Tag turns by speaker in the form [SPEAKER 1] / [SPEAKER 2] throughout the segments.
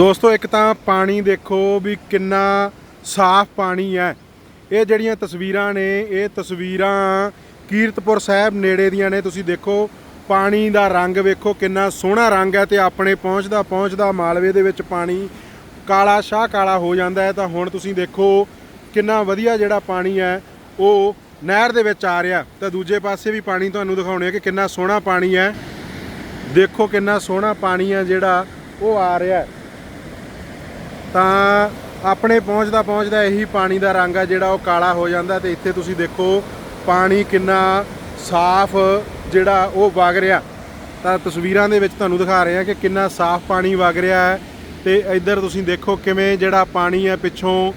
[SPEAKER 1] ਦੋਸਤੋ, ਇੱਕ ਤਾਂ ਪਾਣੀ ਦੇਖੋ ਵੀ ਕਿੰਨਾ ਸਾਫ਼ ਪਾਣੀ ਹੈ। ਇਹ ਜਿਹੜੀਆਂ ਤਸਵੀਰਾਂ ਨੇ, ਇਹ ਤਸਵੀਰਾਂ ਕੀਰਤਪੁਰ ਸਾਹਿਬ ਨੇੜੇ ਦੀਆਂ ਨੇ। ਤੁਸੀਂ ਦੇਖੋ, ਪਾਣੀ ਦਾ ਰੰਗ ਵੇਖੋ, ਕਿੰਨਾ ਸੋਹਣਾ ਰੰਗ ਹੈ ਤੇ ਆਪਣੇ ਪਹੁੰਚਦਾ ਪਹੁੰਚਦਾ ਮਾਲਵੇ ਦੇ ਵਿੱਚ ਪਾਣੀ ਕਾਲਾ ਸ਼ਾਹ ਕਾਲਾ ਹੋ ਜਾਂਦਾ ਹੈ। ਤਾਂ ਹੁਣ ਤੁਸੀਂ ਦੇਖੋ ਕਿੰਨਾ ਵਧੀਆ ਜਿਹੜਾ ਪਾਣੀ ਹੈ, ਉਹ ਨਹਿਰ ਦੇ ਵਿੱਚ ਆ ਰਿਹਾ। ਤਾਂ ਦੂਜੇ ਪਾਸੇ ਵੀ ਪਾਣੀ ਤੁਹਾਨੂੰ ਦਿਖਾਉਣੇ ਆ ਕਿ ਕਿੰਨਾ ਸੋਹਣਾ ਪਾਣੀ ਹੈ। ਦੇਖੋ ਕਿੰਨਾ ਸੋਹਣਾ ਪਾਣੀ ਹੈ ਜਿਹੜਾ ਉਹ ਆ ਰਿਹਾ ਤਾਂ ਆਪਣੇ ਪਹੁੰਚਦਾ ਪਹੁੰਚਦਾ ਇਹੀ ਪਾਣੀ ਦਾ ਰੰਗ ਆ ਜਿਹੜਾ ਉਹ ਕਾਲਾ ਹੋ ਜਾਂਦਾ ਤੇ ਇੱਥੇ ਤੁਸੀਂ ਦੇਖੋ ਪਾਣੀ ਕਿੰਨਾ ਸਾਫ਼ ਜਿਹੜਾ ਉਹ ਵਗ ਰਿਹਾ। ਤਾਂ ਤਸਵੀਰਾਂ ਦੇ ਵਿੱਚ ਤੁਹਾਨੂੰ ਦਿਖਾ ਰਹੇ ਹਾਂ ਕਿ ਕਿੰਨਾ ਸਾਫ਼ ਪਾਣੀ ਵਗ ਰਿਹਾ ਹੈ ਤੇ ਇੱਧਰ ਤੁਸੀਂ ਦੇਖੋ ਕਿਵੇਂ ਜਿਹੜਾ ਪਾਣੀ ਹੈ ਪਿੱਛੋਂ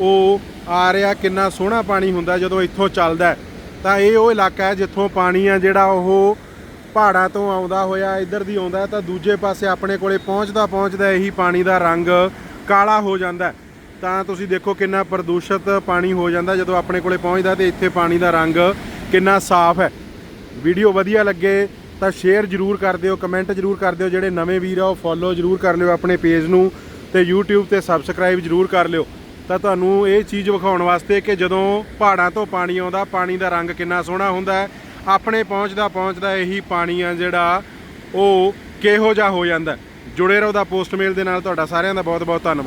[SPEAKER 1] ਉਹ ਆ ਰਿਹਾ, ਕਿੰਨਾ ਸੋਹਣਾ ਪਾਣੀ ਹੁੰਦਾ ਜਦੋਂ ਇੱਥੋਂ ਚੱਲਦਾ ਤਾਂ ਇਹ ਉਹ ਇਲਾਕਾ ਹੈ ਜਿੱਥੋਂ ਪਾਣੀ ਆ ਜਿਹੜਾ ਉਹ ਪਹਾੜਾਂ ਤੋਂ ਆਉਂਦਾ ਹੋਇਆ, ਇੱਧਰ ਦੀ ਆਉਂਦਾ ਤਾਂ ਦੂਜੇ ਪਾਸੇ ਆਪਣੇ ਕੋਲੇ ਪਹੁੰਚਦਾ ਪਹੁੰਚਦਾ ਇਹੀ ਪਾਣੀ ਦਾ ਰੰਗ ਕਾਲਾ ਹੋ ਜਾਂਦਾ ਤਾਂ ਤੁਸੀਂ ਦੇਖੋ ਕਿੰਨਾ ਪ੍ਰਦੂਸ਼ਿਤ ਪਾਣੀ ਹੋ ਜਾਂਦਾ ਜਦੋਂ ਆਪਣੇ ਕੋਲੇ ਪਹੁੰਚਦਾ ਤੇ ਇੱਥੇ ਪਾਣੀ ਦਾ ਰੰਗ ਕਿੰਨਾ ਸਾਫ਼ ਹੈ। ਵੀਡੀਓ ਵਧੀਆ ਲੱਗੇ ਤਾਂ ਸ਼ੇਅਰ ਜਰੂਰ ਕਰ ਦਿਓ, ਕਮੈਂਟ ਜਰੂਰ ਕਰ ਦਿਓ, ਜਿਹੜੇ ਨਵੇਂ ਵੀਰ ਆ ਉਹ ਫੋਲੋ ਜਰੂਰ ਕਰ ਲਿਓ ਆਪਣੇ ਪੇਜ ਨੂੰ ਤੇ YouTube ਤੇ ਸਬਸਕ੍ਰਾਈਬ ਜਰੂਰ ਕਰ ਲਿਓ। ਤਾਂ ਤੁਹਾਨੂੰ ਇਹ ਚੀਜ਼ ਵਿਖਾਉਣ ਵਾਸਤੇ ਕਿ ਜਦੋਂ ਪਹਾੜਾਂ ਤੋਂ ਪਾਣੀ ਆਉਂਦਾ, ਪਾਣੀ ਦਾ ਰੰਗ ਕਿੰਨਾ ਸੋਹਣਾ ਹੁੰਦਾ ਆਪਣੇ ਪਹੁੰਚਦਾ ਪਹੁੰਚਦਾ ਇਹੀ ਪਾਣੀ ਆ ਜਿਹੜਾ ਉਹ ਕਿਹੋ ਜਿਹਾ ਹੋ ਜਾਂਦਾ ਜੁੜੇ ਰਹੋ ਦਾ ਪੋਸਟਮੇਲ ਦੇ ਨਾਲ ਤੁਹਾਡਾ ਸਾਰਿਆਂ ਦਾ ਬਹੁਤ ਬਹੁਤ ਧੰਨਵਾਦ।